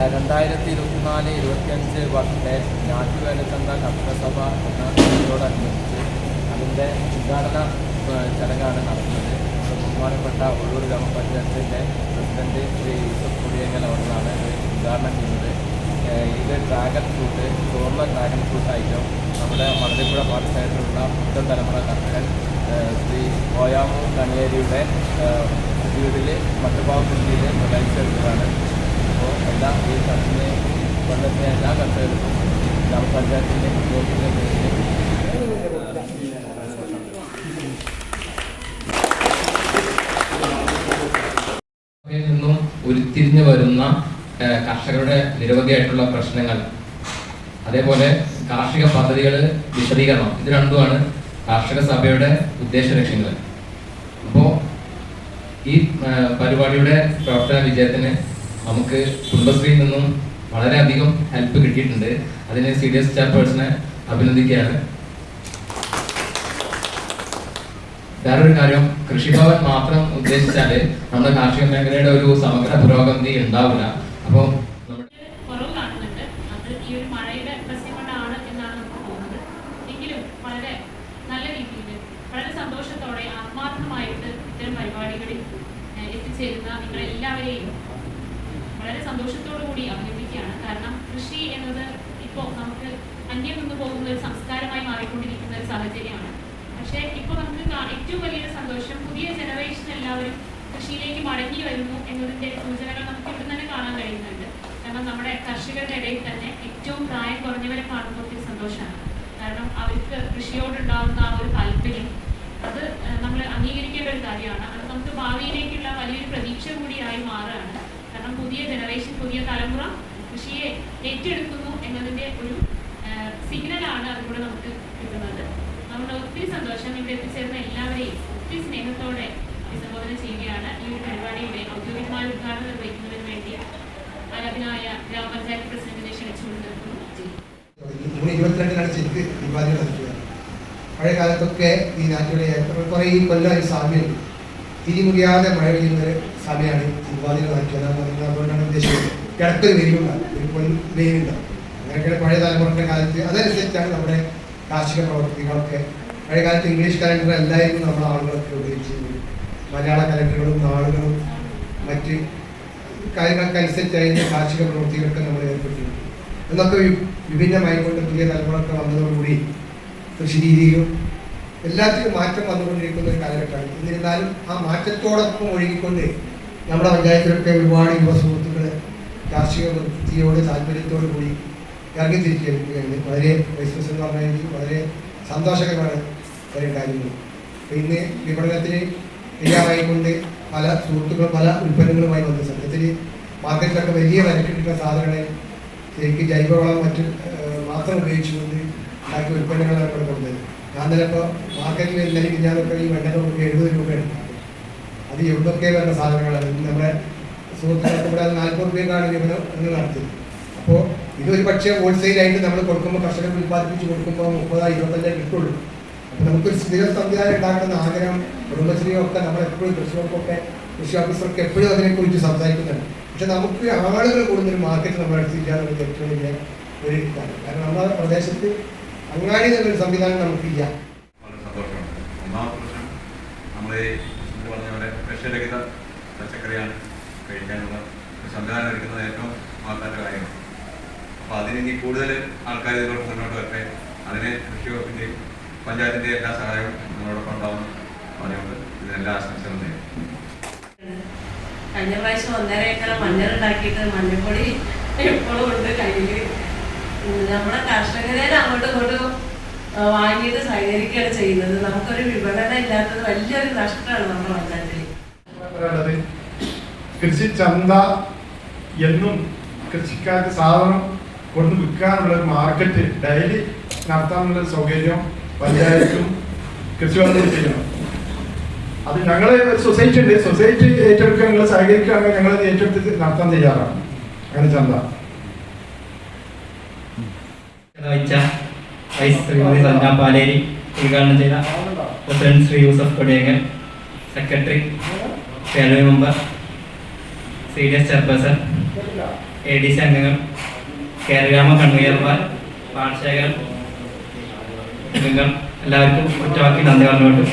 രണ്ടായിരത്തി ഇരുപത്തിനാല് ഇരുപത്തിയഞ്ച് വർഷത്തെ ഞാറ്റുവേലച്ചന്ത കർഷകസഭ എന്ന ഇതിനോടനുബന്ധിച്ച് അതിന്റെ ഉദ്ഘാടന ചടങ്ങാണ് നടത്തുന്നത് ബഹുമാനപ്പെട്ട ഉള്ളൂർ ഗ്രാമപഞ്ചായത്തിന്റെ പ്രസിഡന്റ് ശ്രീ യൂസഫ് കുടിയങ്ങൽ അവിടുന്നാണ് ഉദ്ഘാടനം ചെയ്യുന്നത്. ഇത് ഡ്രാഗൺ ഫ്രൂട്ട് ചുവന്ന ഡ്രാഗൺ ഫ്രൂട്ട് ആയിട്ടും നമ്മുടെ മലരപ്പുഴ പാഠശാലയിലുള്ള മുഖ്യ തലമുറ കർഷകൻ ശ്രീ ഓയാമു കണിയേരിയുടെ വീട്ടിൽ മട്ടുപാവ കൃഷിയിൽ വിളയിച്ചെടുത്തതാണ് അപ്പോൾ എല്ലാ ഈ ചടങ്ങിനെ കൊണ്ടെത്തിയ എല്ലാ കർഷകർക്കും ഗ്രാമപഞ്ചായത്തിന്റെ ബ്ലോക്കിന്റെ നിന്നും ഉരുത്തിരിഞ്ഞു വരുന്ന കർഷകരുടെ നിരവധിയായിട്ടുള്ള പ്രശ്നങ്ങൾ. അതേപോലെ കാർഷിക പദ്ധതികൾ വിശദീകരണം. ഇത് രണ്ടുമാണ് കാർഷിക സഭയുടെ ഉദ്ദേശ ലക്ഷ്യങ്ങൾ അപ്പോൾ ഈ പരിപാടിയുടെ പ്രവർത്തന വിജയത്തിന് നമുക്ക് കുടുംബശ്രീയിൽ നിന്നും വളരെയധികം ഹെൽപ്പ് കിട്ടിയിട്ടുണ്ട്. അതിന് സി ഡി എസ് ചെയർപേഴ്സണെ അഭിനന്ദിക്കുകയാണ്. വേറൊരു കാര്യം കൃഷിഭവൻ മാത്രം ഉദ്ദേശിച്ചാൽ നമ്മുടെ കാർഷിക മേഖലയുടെ ഒരു സമഗ്ര പുരോഗതി ഉണ്ടാവില്ല. അപ്പോൾ സന്തോഷത്തോടെ ആത്മാർത്ഥമായിട്ട് ഇത്തരം പരിപാടികളിൽ എത്തിച്ചേരുന്ന നിങ്ങളെല്ലാവരെയും വളരെ സന്തോഷത്തോടു കൂടി അഭിനന്ദിക്കുകയാണ് കാരണം കൃഷി എന്നത് ഇപ്പോൾ നമുക്ക് അന്യം നിന്ന് പോകുന്ന ഒരു സംസ്കാരമായി മാറിക്കൊണ്ടിരിക്കുന്ന ഒരു സാഹചര്യമാണ്. പക്ഷേ ഇപ്പോൾ നമുക്ക് ഏറ്റവും വലിയൊരു സന്തോഷം പുതിയ ജനറേഷൻ എല്ലാവരും കൃഷിയിലേക്ക് മടങ്ങി വരുന്നു എന്നതിന്റെ സൂചനകൾ നമുക്ക് ഇവിടെ തന്നെ കാണാൻ കഴിയുന്നുണ്ട്. കാരണം നമ്മുടെ കർഷകരുടെ ഇടയിൽ തന്നെ ഏറ്റവും പ്രായം കുറഞ്ഞവരെ കാണുമ്പോൾ ഒത്തിരി സന്തോഷമാണ്. കാരണം അവർക്ക് കൃഷിയോടുണ്ടാകുന്ന ആ ഒരു താല്പര്യം അത് നമ്മൾ അംഗീകരിക്കേണ്ട ഒരു കാര്യമാണ്. അത് നമുക്ക് ഭാവിയിലേക്കുള്ള വലിയൊരു പ്രതീക്ഷ കൂടിയായി മാറുകയാണ്. കാരണം പുതിയ ജനറേഷൻ പുതിയ തലമുറ കൃഷിയെ ഏറ്റെടുക്കുന്നു എന്നതിന്റെ ഒരു സിഗ്നലാണ് അതിലൂടെ നമുക്ക് കിട്ടുന്നത്. നമ്മുടെ ഒത്തിരി സന്തോഷം. ഇവിടെ എത്തിച്ചേർന്ന എല്ലാവരെയും ഒത്തിരി സ്നേഹത്തോടെ അഭിസംബോധന ചെയ്യുകയാണ്. ഈ ഒരു പരിപാടിയുടെ ഔദ്യോഗികമായ ഉദ്ഘാടനം നിർവഹിക്കുന്നതിന് വേണ്ടി ആരാധനായ ഗ്രാമപഞ്ചായത്ത് പ്രസിഡന്റിനെ ക്ഷണിച്ചുകൊണ്ട് നിർത്തുന്നു. ജൂൺ ഇരുപത്തിരണ്ടിനാണ് ശരിക്ക് ദീപാവലി നടക്കുക. പഴയ കാലത്തൊക്കെ ഈ നാട്ടിലെ കുറേ ഈ കൊല്ലം ഈ സാമ്യമുണ്ട് തിരിമുറിയാതെ മഴ പെയ്യുന്ന സമയമാണ് നടക്കുക അതുകൊണ്ടാണ് ഉദ്ദേശിച്ചത്? കിടക്കൊരു വെയിലുണ്ടാകും ഒരു കൊല്ലം വെയിലുണ്ടാകും അങ്ങനെയൊക്കെ പഴയ തലമുറയുടെ കാലത്ത് അതനുസരിച്ചാണ് നമ്മുടെ കാർഷിക പ്രവർത്തികളൊക്കെ. പഴയ കാലത്ത് ഇംഗ്ലീഷ് കലണ്ടർ എല്ലായിരുന്നു നമ്മുടെ ആളുകളൊക്കെ ഉപയോഗിച്ചിരുന്നത് മലയാള കലണ്ടറുകളും നാളുകളും മറ്റ് കാര്യങ്ങൾക്കനുസരിച്ചായിരുന്നു കാർഷിക പ്രവൃത്തികളൊക്കെ നമ്മൾ ഏർപ്പെട്ടിരുന്നത്. എന്നൊക്കെ വിഭിന്നമായിക്കൊണ്ട് പുതിയ തലമുറയൊക്കെ വന്നതോടുകൂടി കൃഷി രീതിയിലും എല്ലാത്തിലും മാറ്റം വന്നുകൊണ്ടിരിക്കുന്ന ഒരു കാലഘട്ടമാണ്. എന്നിരുന്നാലും ആ മാറ്റത്തോടൊപ്പം ഒഴുകിക്കൊണ്ട് നമ്മുടെ പഞ്ചായത്തിലൊക്കെ ഒരുപാട് യുവ സുഹൃത്തുക്കൾ കാർഷിക വൃത്തിയോട് താല്പര്യത്തോടു കൂടി ഇറങ്ങിത്തിരിക്കുകയാണ്. വളരെ ബിസിനസ് എന്ന് പറഞ്ഞാൽ വളരെ സന്തോഷകരമാണ് ഒരു കാര്യങ്ങൾ. അപ്പോൾ ഇന്ന് വിപണനത്തിന് തയ്യാറായിക്കൊണ്ട് പല സുഹൃത്തുക്കളും പല ഉൽപ്പന്നങ്ങളുമായി വന്ന. സത്യത്തിൽ മാർക്കറ്റിലൊക്കെ വലിയ വിലക്കിട്ടുള്ള സാധനങ്ങളെ ശരിക്കും ജൈവവളം മറ്റ് മാത്രം ഉപയോഗിച്ചുകൊണ്ട് ഉണ്ടാക്കിയ ഉൽപ്പന്നങ്ങളാണ് ഇവിടെ കൊണ്ടുവരുന്നത് ഞാൻ ചിലപ്പോൾ മാർക്കറ്റിൽ ഇന്നലെ ഞാനൊക്കെ ഈ വെണ്ടയ്ക്ക് എഴുപത് രൂപയാണ് അത് എവിടൊക്കെ വേണ്ട സാധനങ്ങളാണ്. നമ്മുടെ സുഹൃത്തുക്കൾക്ക് ഇവിടെ നാൽപ്പത് രൂപയ്ക്കാണ് വിപണനം നടത്തിയത് അപ്പോൾ ഇതൊരു പക്ഷേ ഹോൾസെയിലായിട്ട് നമ്മൾ കൊടുക്കുമ്പോൾ കർഷകർക്ക് ഉൽപ്പാദിപ്പിച്ച് കൊടുക്കുമ്പോൾ മുപ്പതായി ഇരുപത്തഞ്ചേ കിട്ടുള്ളൂ. അപ്പോൾ നമുക്കൊരു സ്ഥിര സംവിധാനം ഉണ്ടാക്കുന്ന ആഗ്രഹം കുടുംബശ്രീയൊക്കെ നമ്മളെപ്പോഴും കൃഷികൾക്കൊക്കെ കൃഷി ഓഫീസർക്ക് എപ്പോഴും അതിനെക്കുറിച്ച് സംസാരിക്കുന്നുണ്ട്. പക്ഷെ നമുക്ക് ആളുകൾ കൂടുതൽ മാർക്കറ്റ് നമ്മുടെ അടുത്ത് ഇല്ല എന്നുള്ളത് ഏറ്റവും വലിയ ഒരു ഇതാണ്. കാരണം നമ്മുടെ പ്രദേശത്ത് അങ്ങാടി എന്നൊരു സംവിധാനം നമുക്കില്ല. വളരെ സന്തോഷമുണ്ട് ഒന്നാമത്തെ പ്രശ്നം നമ്മൾ പറഞ്ഞ പോലെ വിഷരഹിത പച്ചക്കറിയാണ് കഴിക്കാനുള്ള സംവിധാനം ഒരുക്കുന്നത് ഏറ്റവും മഹത്തായ കാര്യമാണ്. അപ്പോൾ അതിനി കൂടുതൽ ആൾക്കാർ ഇതിലോട്ട് മുന്നോട്ട് വരട്ടെ. അതിന് കൃഷി വകുപ്പിന്റെയും പഞ്ചായത്തിന്റെ എല്ലാ സഹായവും നിങ്ങളോടൊപ്പം ഉണ്ടാവും പറഞ്ഞുകൊണ്ട് ഇതിനെല്ലാ ആശംസകളും കഴിഞ്ഞ പ്രാവശ്യം ഒന്നര ഏക്കർ മഞ്ഞൾ ഉണ്ടാക്കിയിട്ട് മഞ്ഞൾപ്പൊടി എപ്പോഴും ഉണ്ട് കയ്യിൽ നമ്മുടെ കർഷകരെ അങ്ങോട്ടും ഇങ്ങോട്ടും വാങ്ങിയിട്ട് സഹകരിക്കുകയാണ് ചെയ്യുന്നത്. നമുക്കൊരു വിപണന ഇല്ലാത്തത് വലിയൊരു നഷ്ടമാണ് നമ്മുടെ പഞ്ചായത്തിൽ കൃഷി ചന്ത എന്നും കൃഷിക്കാർക്ക് സാധനം കൊണ്ട് വിൽക്കാനുള്ള ഒരു മാർക്കറ്റ് ഡെയിലി നടത്താനുള്ള സൗകര്യം പഞ്ചായത്തും കൃഷി വകുപ്പും ചെയ്യണം അത് ഞങ്ങൾ സൊസൈറ്റി ഉണ്ട്. സൊസൈറ്റി ഏറ്റെടുക്കുക ഞങ്ങൾ സഹകരിക്കുകയാണെങ്കിൽ ഞങ്ങളത് ഏറ്റെടുത്ത് നടത്താൻ തയ്യാറാണ്. അങ്ങനെ ചന്ത. വഹിച്ച വൈസ് ശ്രീമതി സഞ്ജാ പാലേരി ഉദ്ഘാടനം ചെയ്ത. President Shri Yusuf Kodiyangal secretary Kerala member C D S chairperson A D C അംഗങ്ങൾ കേരഗ്രാമ കൺവീനർമാർ പാടശേഖരൻ അംഗങ്ങൾ എല്ലാവർക്കും ഒറ്റവാക്കി നന്ദി പറഞ്ഞുകൊണ്ട്.